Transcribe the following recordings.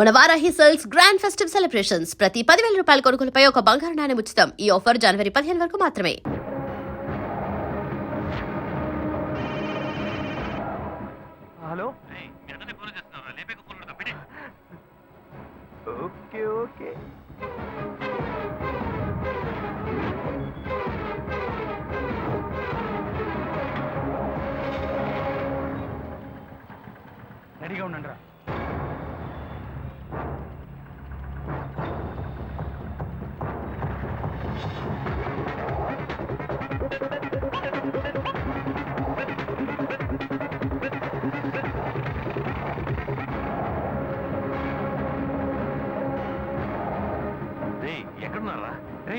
మన Varahi sales grand festive celebrations. ప్రతి పదివేల రూపాయల కొనుగోలుపై ఒక బంగారు నాణెం ఉచితం. ఈ ఆఫర్ జనవరి పదిహేను వరకు మాత్రమే. హలో? Okay okay. రెడీగా ఉండండి రా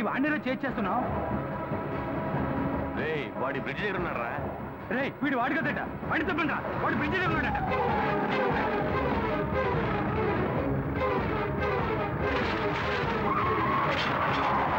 రే వాడిలో చేస్తున్నావు రే వాడి బ్రిడ్జ్ దగ్గర ఉన్నారా రే వీడు వాడి కదట. వాడి తప్పండి వాడు బ్రిడ్జి దగ్గర ఉన్నాడట. సరే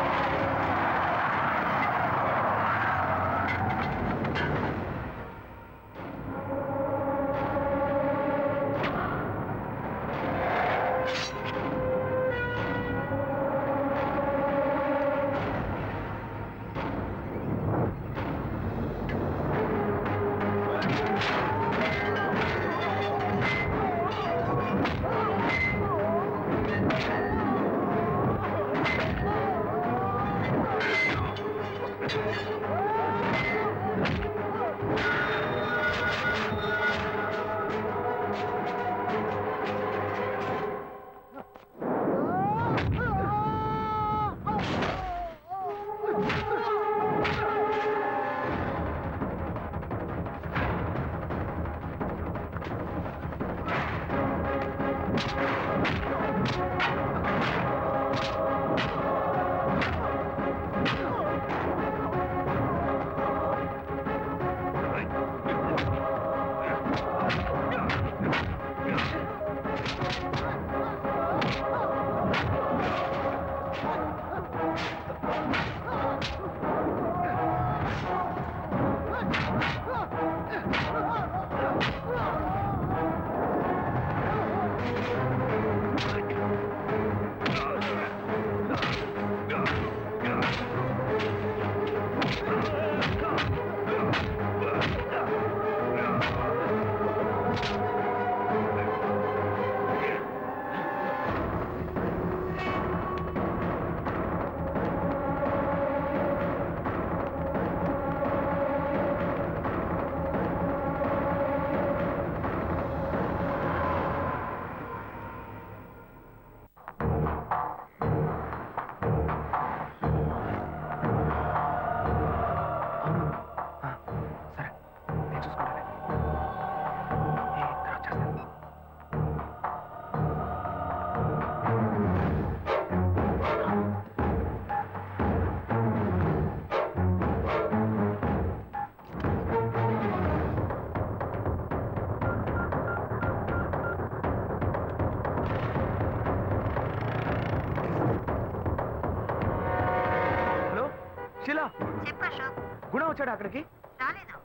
శిలా! చెప్పు అశోక్. గుణ వచ్చాడా అక్కడికి? రాలేదు.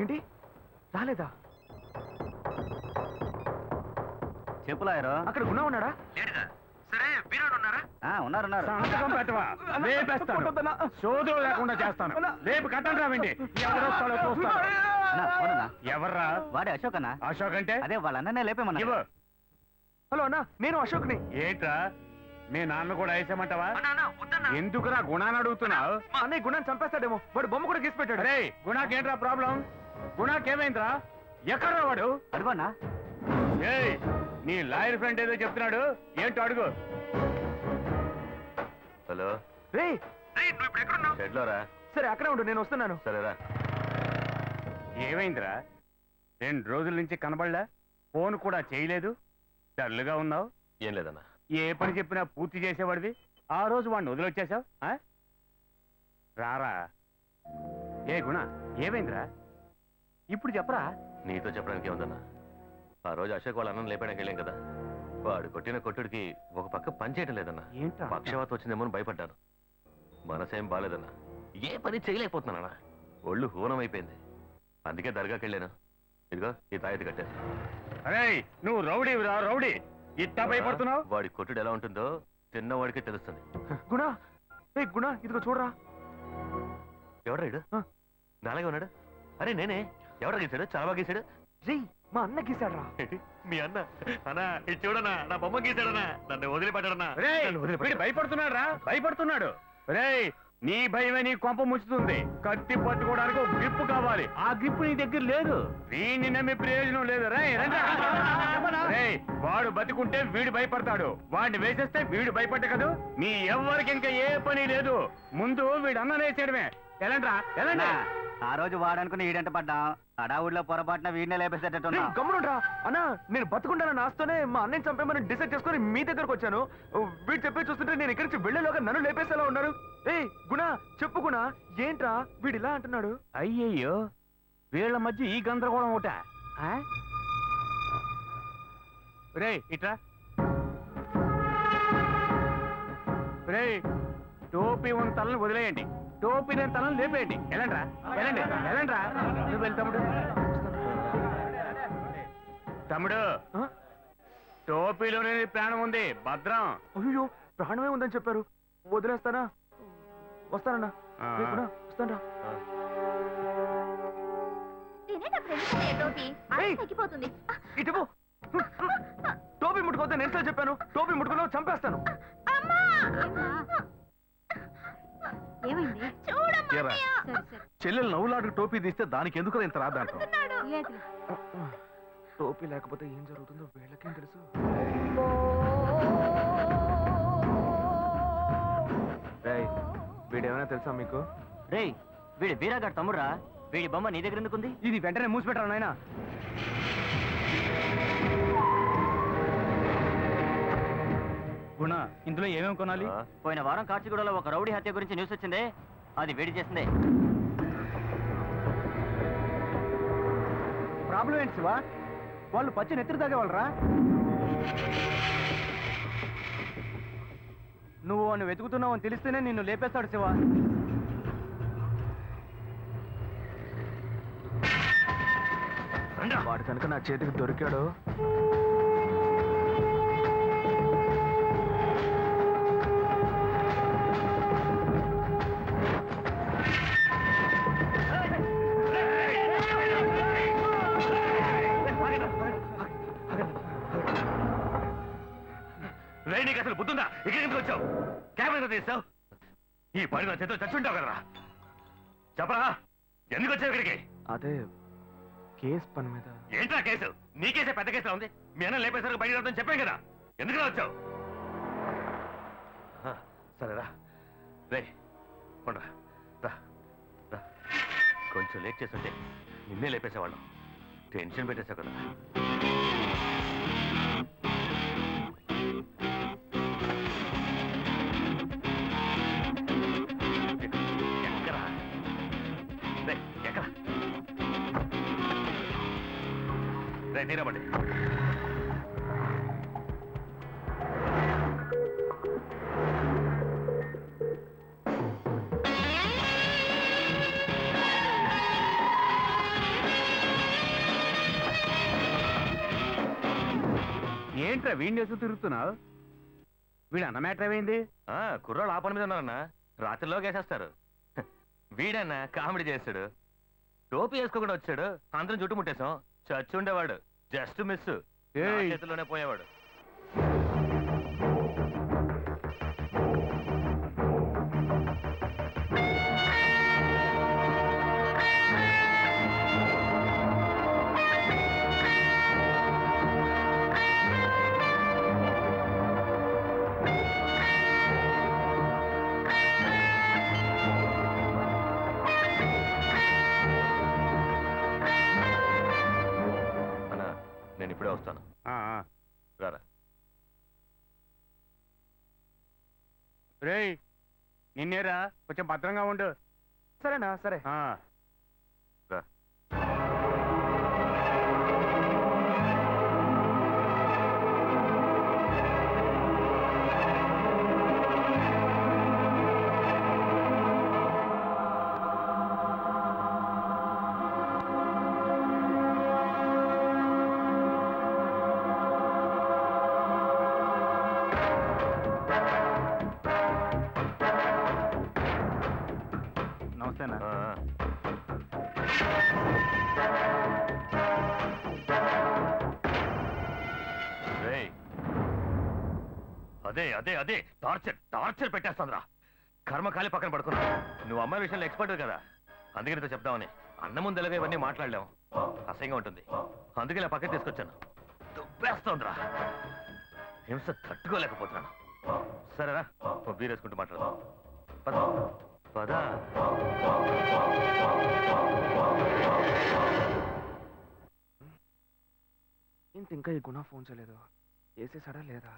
ఏంటి? రాలేదా? చెప్పులాయరు అక్కడ గుణ ఉన్నాడా? సరే బీరాడు ఉన్నారా? ఉన్నారు ఉన్నారు. సంతకం పెట్టవా? లేపేస్తాను. సోదరు లేకుండా చేస్తాను. లేపు కట్టండి రావండి ఎవరొస్తాడో చూస్తాను. అన్నా, అవునన్నా. ఎవర్రా? వాడే అశోక్ అన్న. అశోక్ అంటే? అదే వాళ్ళ అన్ననే లేపేమన్నా ఇవ్వు. హలో అన్నా నేను అశోక్ని. ఏంట్రా? మీ నాన్న కూడా వేసేమంటావా ఎందుకురా గుణాన్ని అడుగుతున్నావు? మా అన్నయ్య గుణాన్ని చంపేస్తాడేమో. వాడు బొమ్మ కూడా గీసి పెట్టాడు. అరే గుణాకేంట్రా ప్రాబ్లం? గుణాకేమైందిరా? ఎక్కడ్రా వాడు? అడుగన్నా. ఏయ్ నీ లాయర్ ఫ్రెండ్ ఏదో చెప్తున్నాడు. ఏంటో అడుగు. హలో. రే షెడ్లో రా సరే అక్కడే ఉండు నేను వస్తున్నాను. సరేరా. ఏమైందిరా? రెండు రోజుల నుంచి కనబడలా? ఫోన్ కూడా చేయలేదు? డల్లుగా ఉన్నావు? ఏం లేదన్నా. ఏ పని చెప్పినా పూర్తి చేసేవాడివి? ఆ రోజు వాడిని వదిలొచ్చేసావు ఆ? రారా. ఏ గుణ ఏమైందిరా? ఇప్పుడు చెప్పరా? నీతో చెప్పడానికి ఏముందన్నా? ఆ రోజు అశోక్ వాళ్ళ అన్నం లేపడానికి వెళ్ళాం కదా. వాడు కొట్టిన కొట్టుడికి ఒక పక్క పని చేయటం లేదన్నా. ఏంట్రా పక్షవాత వచ్చిందేమో అని భయపడ్డాను. మనసేం బాలేదన్నా. ఏ పని చేయలేకపోతున్నానన్నా. ఒళ్ళు హూనం అయిపోయింది అందుకే దర్గాకి వెళ్ళాను. ఇదిగో ఈ తాయెత్తు కట్టాను. అరే నువ్వు రౌడీవిరా రౌడీ. ఇట్టా భయపడుతున్నావు? వాడి కొట్టుడు ఎలా ఉంటుందో తిన్నవాడికే తెలుస్తుంది. గుణ ఏ గుణ ఇదిగో చూడరా. ఎవడ్రా ఇడు. నాలాగే ఉన్నాడు? అరే నేనే. ఎవడ గీసాడు చాలా బాగా గీసాడు రే మా అన్న గీసాడ్రా? మీ అన్న? అన్నా ఇది చూడనా నా బొమ్మ గీసాడనా నన్ను వదిలిపెట్టడనా భయపడుతున్నాడు రా భయపడుతున్నాడు. రేయ్ నీ భయమే నీ కొంప ముచ్చుతుంది కత్తి పట్టుకోవడానికి ఒక గ్రిప్ కావాలి. ఆ గ్రిప్ నీ దగ్గర లేదు. వీడిని నమ్మే ప్రయోజనం లేదు. రేయ్, రండి. రేయ్, వాడు బతికుంటే వీడు భయపడతాడు. వాడిని వేసేస్తే వీడు భయపడ్డ కదా? మీ ఎవ్వరికి ఇంకా ఏ పని లేదు. ముందు వీడు అన్న వేసేయడమే. ఎలాంట్రా ఎలాంటి ఆ రోజు వాడనుకుని ఈడంట పడ్డాం. అడావుడిలో పొరపాటున వీడినే లేపేసేటట్టున్నా. గమ్మునుండ్రా. అన్న నేను బతుకుంటానన్న ఆస్తోనే మా అన్నని చంపేమని డిసైడ్ చేసుకొని మీ దగ్గరకు వచ్చాను. వీడు చెప్పే చూస్తుంటే నేను ఇక్కడి నుంచి వెళ్ళేలోగా నన్ను లేపేసేలా ఉన్నారు. ఏ గుణ చెప్పు గుణ ఏంట్రా వీడు ఇలా అంటున్నాడు? అయ్యయ్యో వీళ్ళ మధ్య ఈ గందరగోళం ఒకట. రే ఇట్రా. రే టోపీ ఉన్న తలని వదిలేయండి. టోపీ లేని తలని లేపేయండి. వెళ్ళండ్రా. వెళ్ళండి. వెళ్ళండ్రా. నువ్వు వెళ్ళి తమ్ముడు. తమ్ముడు? టోపీలోనే ప్రాణం ఉంది. భద్రం. అయ్యో ప్రాణమే ఉందని చెప్పారు. వదిలేస్తానా? వస్తానన్నా? వస్తానురా. టోపీ? ముట్టుకోవద్దని నేను చెప్పాను? టోపీ ముట్టుకున్నావు చంపేస్తాను. ఏమైంది? ఏరా? చూడమ్మా సరే సరే. చెల్లెలు నవ్వులాడు టోపీ తీస్తే దానికి ఎందుకు ఇంత రాదు అంటావు? లేదు టోపీ లేకపోతే ఏం జరుగుతుందో వీళ్ళకేం తెలుసు? రేయ్ వీడేమైనా తెలుసా మీకు? రేయ్ వీడి బీరాగాడు తమ్ముడురా. వీడి బొమ్మ నీ దగ్గర ఎందుకుంది? ఇది వెంటనే మూసిపెట్టరా నాయనా? గుణ. ఇందులో ఏమేమి కొనాలి? పోయిన వారం కాచిగూడలో ఒక రౌడీ హత్య గురించి న్యూస్ వచ్చిందే. అది వేడి చేసిందే. ప్రాబ్లం ఏంటి శివా? వాళ్ళు పచ్చి నెత్తిరి తాగేవాళ్ళరా? నువ్వు వాడిని వెతుకుతున్నావు అని తెలిస్తేనే నిన్ను లేపేస్తాడు శివ. వాడు కనుక నా చేతికి దొరికాడు రేయ్, నీకు అసలు బుద్ధుందా? ఇక్కడ ఎందుకు వచ్చావు. కెమెరా తీస్తావు ఈ పని నా చేతిలో చచ్చుంటావు కదరా. చెప్పరా? ఎందుకు వచ్చావు ఇక్కడికి? అదే కేస్ పని మీద. ఏంట్రా కేసు? నీ కేసే పెద్ద కేసులా ఉంది. మీ అన్న లేపేసరికి బయట రాదని చెప్పాం కదా. ఎందుకు వచ్చావు? సరేరా. రే ఉండరా రా రా. కొంచెం లేట్ చేస్తుంటే నిన్నే లేపేసేవాళ్ళం. టెన్షన్ పెట్టేశావు కదా. రే తీరబండి ఏంట్రా వీడిని వేసుకు తిరుగుతున్నావు? వీడు అన్న మ్యాటర్ ఏమైంది? ఆ, కుర్రాళ్ళు ఆ పని మీద ఉన్నారన్నా. రాత్రిలో వేసేస్తారు వీడన్నా కామెడీ చేస్తాడు. టోపీ వేసుకోకుండా వచ్చాడు. అందరం చుట్టుముట్టేశాం చచ్చి ఉండేవాడు. Just miss. చేతిలోనే పోయేవాడు నిన్నేరా కొంచెం భద్రంగా ఉండు. సరేనా? సరే. అదే అదే అదే. టార్చర్ టార్చర్ పెట్టేస్తుందిరా. కర్మకాలి పక్కన పడుకున్నా. నువ్వు అమ్మాయి విషయంలో ఎక్స్పర్ట్ కదా. అందుకే నీతో చెప్దామని. అన్న ముందలగా ఇవన్నీ మాట్లాడలేము. అసహ్యంగా ఉంటుంది. అందుకే ఇలా పక్కన తీసుకొచ్చాను. దుబ్బేస్తోందిరా. హింస తట్టుకోలేకపోతున్నాను. సరేరా ఓ మాట్లాడదాం. పద. పద. ఏంటి ఇంకా ఈ గుణ ఫోన్ చేయలేదు. వేసేసాడా లేదా?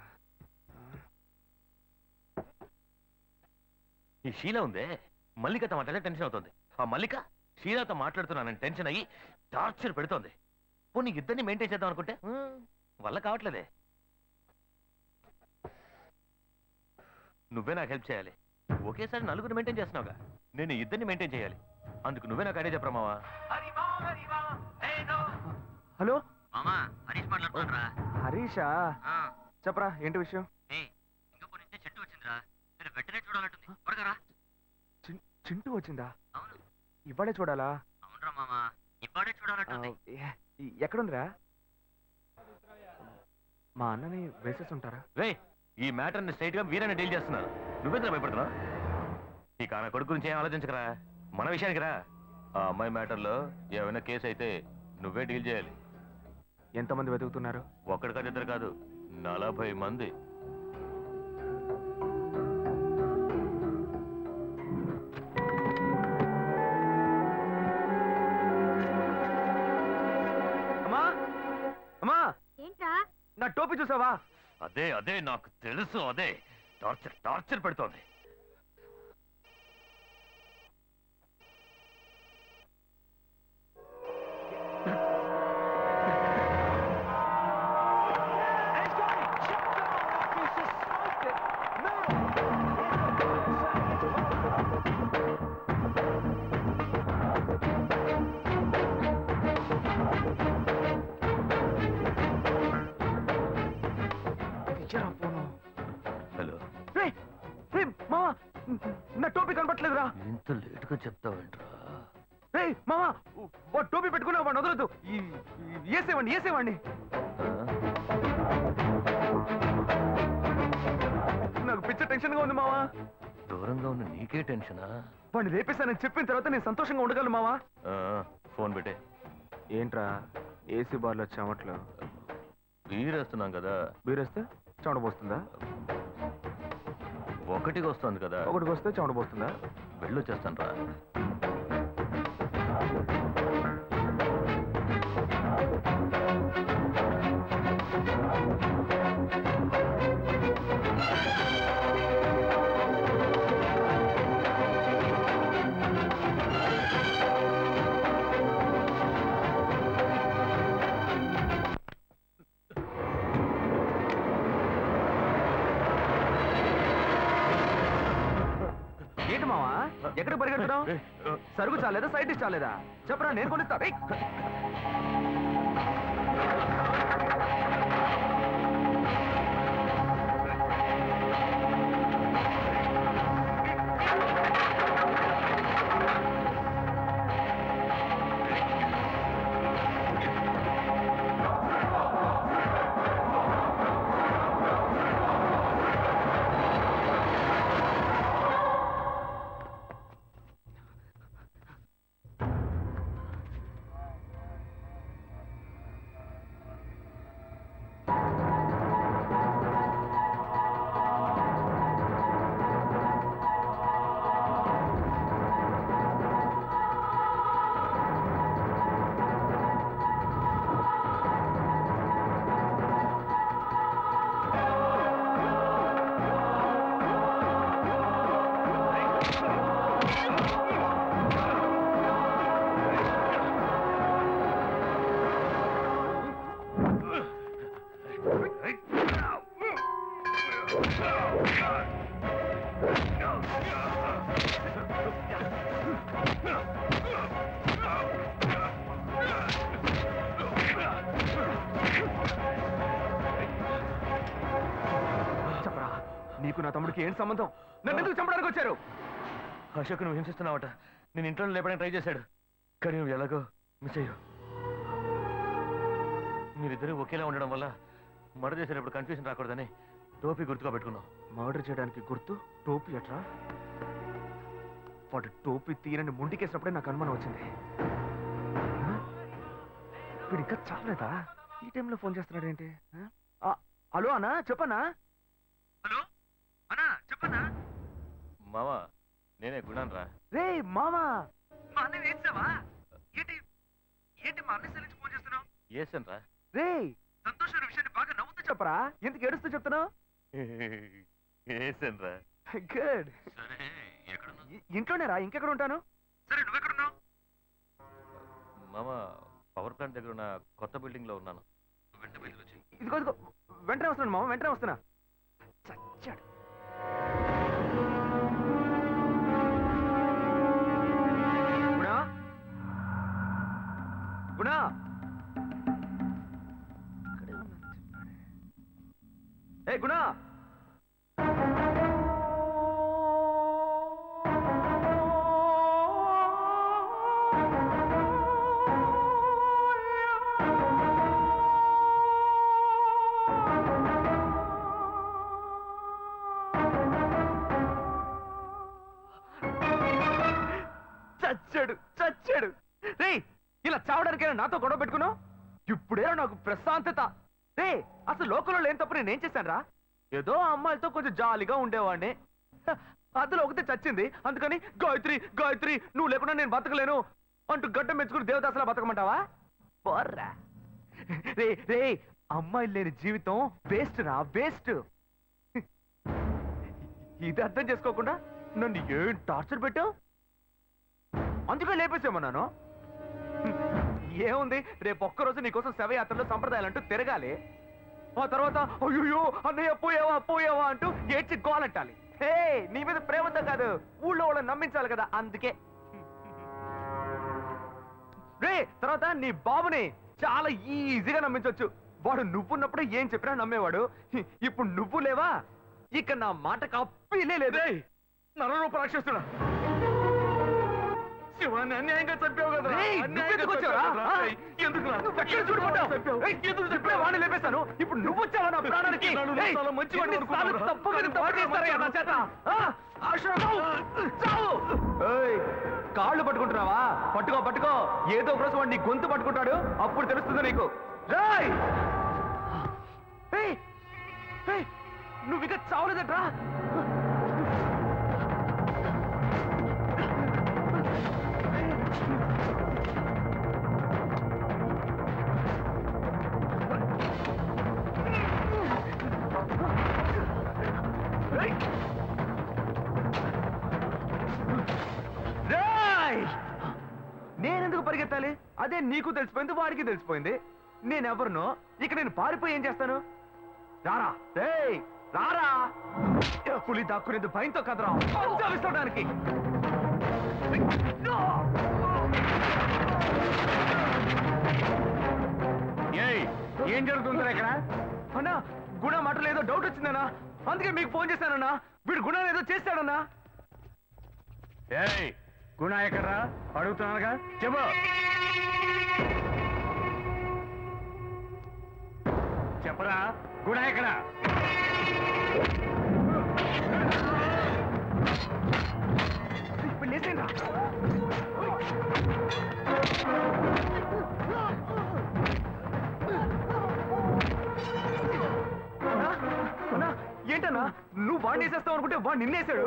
ఈ షీల ఉందే. మల్లికతో మాట్లాడే టెన్షన్ అవుతుంది. ఆ మల్లిక షీలాతో మాట్లాడుతున్నానని టెన్షన్ అయ్యి టార్చర్ పెడుతోంది. పోనీ ఇద్దరిని మెయింటైన్ చేద్దాం అనుకుంటే? వల్ల కావట్లేదే. నువ్వే నాకు హెల్ప్ చేయాలి. ఒకేసారి నలుగురు మెయింటైన్ చేస్తున్నావుగా. నేను ఇద్దరిని మెయింటైన్ చేయాలి. అందుకు నువ్వే నాకు ఐడియా చెప్పరా మావా? హలో? మామా హరీష్ మాట్లాడుతున్నారా హరీషా? చెప్పరా ఏంటి విషయం? చెట్టు వచ్చిందిరా. మీరు వెంటనే చూడాలంటుంది. చింటూ వచ్చిందా? అవును. ఇవాడే చూడాలా? అవునరా మామా. ఇప్పుడే ఆ, చూడాలంటుంది ఏ- ఈ- ఎక్కడుందిరా? మా అన్నని వేసేసి ఉంటారా రే ఈ మ్యాటర్ని స్ట్రైట్గా వీరని డీల్ చేస్తున్నారు. నువ్వెందుకు భయపడుతున్నావు? ఈ కాన కొడుకు గురించి ఏం ఆలోచించకరా? మన విషయానికి రా. ఆ అమ్మాయి మ్యాటర్లో ఏమైనా కేసు అయితే నువ్వే డీల్ చేయాలి. ఎంతమంది వెతుకుతున్నారు? ఒక్కడి కాదు ఇద్దరు కాదు. నలభై మంది. నా చూసావా? అదే అదే నాకు తెలుసు అదే. టార్చర్ టార్చర్ పెడుతోంది. నా టోపీ కనపట్లేదురా. ఇంత లేటుగా చెప్తావేంట్రా? రే మావా వాడు టోపీ పెట్టుకున్నా వాడిని వదలదు వేసేవాడిని వేసేవాడిని నాకు పిచ్చ టెన్షన్గా ఉంది మావా. దూరంగా ఉన్న నీకే టెన్షనా? వాడిని రేపేశానని చెప్పిన తర్వాత నేను సంతోషంగా ఉండగలను మావా. ఆ, ఫోన్ పెట్టే. ఏంట్రా ఏసీ బార్లో చెమట్లు. వీరేస్తున్నాం కదా. బీరేస్తే చెమట పోస్తుందా? ఒకటికి వస్తుంది కదా. ఒకటికి వస్తే చెమట పోస్తుందా? వెళ్ళొచ్చేస్తాను రా. ఎక్కడ పరిగెడుతున్నావు? సరుకు చాలేదా? Side dish చాలేదా? చెప్పరా నేను కొనిస్తా. తమ్ముడికి ఏం సంబంధం? నన్ను ఎందుకు చంపడానికి వచ్చారు? అశోక్ నువ్వు హింసిస్తున్నావట. నేను ఇంట్లో లేపడానికి ట్రై చేశాడు. కానీ నువ్వు ఎలాగో మిస్ అయ్యావు. మీరిద్దరూ ఒకేలా ఉండడం వల్ల మర్డర్ చేసేటప్పుడు కన్ఫ్యూజన్ రాకూడదని టోపీ గుర్తుగా పెట్టుకున్నావు. మర్డర్ చేయడానికి గుర్తు? టోపీ అట్రా వాడు టోపీ తీరని ముంటికేసినప్పుడే నాకు అనుమానం వచ్చింది? వీడు ఇంకా చాలేదా ఈ టైంలో ఫోన్ చేస్తున్నాడు ఏంటి హలో అన్నా చెప్పన్నా? హలో? మావా నేనే గుణాన్ రా రే మామా! మా అన్నయ్య వేసావా ఏంటి ఏంటి మా అన్నయ్య సెల్ నుంచి ఫోన్ చేస్తున్నావు? ఏసన్ రా రే సంతోషమైన విషయాన్ని బాగా నవ్వుతూ చెప్పరా? ఎందుకు ఏడుస్తూ చెప్తున్నావు? ఏసన్ రా గుడ్. సరే ఇంట్లోనే రా ఇంకెక్కడ ఉంటాను? సరే నువ్వెక్కడున్నావు? మామ పవర్ ప్లాంట్ దగ్గర ఉన్న కొత్త బిల్డింగ్లో ఉన్నాను ఇదిగో ఇదిగో వెంటనే వస్తున్నాను మామ వెంటనే వస్తున్నా. చచ్చాడు. గుణా. ఏ గుణా నేనేం చేశాను రా ఏదో అమ్మాయిలతో కొంచెం జాలీగా ఉండేవాడిని. అందులో ఒకటి చచ్చింది. అందుకని గాయత్రి గాయత్రి నువ్వు లేకుండా నేను బతకలేను అంటూ గడ్డం మెచ్చుకుని దేవదాసలా బతకమంటావా? బొర్రా రే రే అమ్మాయిలు లేని జీవితం వేస్ట్ రా వేస్ట్. ఇది అర్థం చేసుకోకుండా నన్ను ఏం టార్చర్ పెట్టావు? అందుకే లేపేసేమన్నాను ఏముంది? రేపు ఒక్కరోజు నీకోసం శవయాత్రలో సంప్రదాయాలు అంటూ తిరగాలి. ఆ తర్వాత అయ్యో అన్నయ్య పోయావా పోయావా అంటూ ఏడ్చి గోలంటాలి. హే నీ మీద ప్రేమతో కాదు? ఊళ్ళో వాళ్ళని నమ్మించాలి కదా అందుకే. రే తర్వాత నీ బాబుని చాలా ఈజీగా నమ్మించవచ్చు వాడు నువ్వున్నప్పుడు ఏం చెప్పినా నమ్మేవాడు. ఇప్పుడు నువ్వు లేవా? ఇక నా మాట కప్పిలే లేదు. నరరూప రాక్షసుడా. శివాన్ని అన్యాయంగా చంపావు కదా ఎక్కడ ఇప్పుడే వాడిని లేపేశాను. ఇప్పుడు నువ్వు వచ్చావా నా ప్రాణానికి? అనుకున్నావురా? తప్పు మీద తప్పు వాడిని చేస్తారయ్యా నా చేత. కాళ్ళు పట్టుకుంటున్నావా? పట్టుకో పట్టుకో. ఏదో ఒక రోజు వాడు నీ గొంతు పట్టుకుంటాడు. అప్పుడు తెలుస్తుంది నీకు. రాయ్! నువ్వు ఇక చావలేదట్రా. చెప్పాలి? అదే నీకు తెలిసిపోయింది వాడికి తెలిసిపోయింది. నేనెవరినో? ఇక నేను పారిపోయి ఏం చేస్తాను? రారా. రేయ్ రారా. ఏ పులి దాక్కునేది భయంతో కదరా. పంచావిస్తడానికి ఏయ్ ఏం జరుగుతుందా ఇక్కడ? అన్నా గుణ మాటలు ఏదో డౌట్ వచ్చిందన్నా. అందుకే మీకు ఫోన్ చేశానన్నా. వీడు గుణ ఏదో చేస్తాడన్నా. ఏయ్ గుణ ఎక్కడ్రా? అడుగుతున్నానుగా. చెప్పు. చెప్పరా? గుణ ఎక్కడ? ఏంటన్నా? నువ్వు వాడిని వేసేస్తావు అనుకుంటే వాడు నిన్నేసాడు.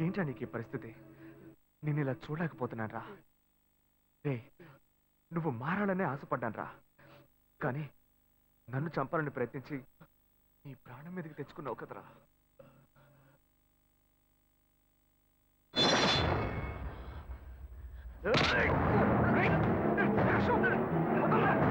ఏంటా నీకు ఈ పరిస్థితి నేను ఇలా చూడలేకపోతున్నాను రా రే నువ్వు మారాలనే ఆశపడ్డాను రా కానీ నన్ను చంపాలని ప్రయత్నించి నీ ప్రాణం మీదకి తెచ్చుకున్నావు కదరా Hey!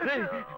Hey!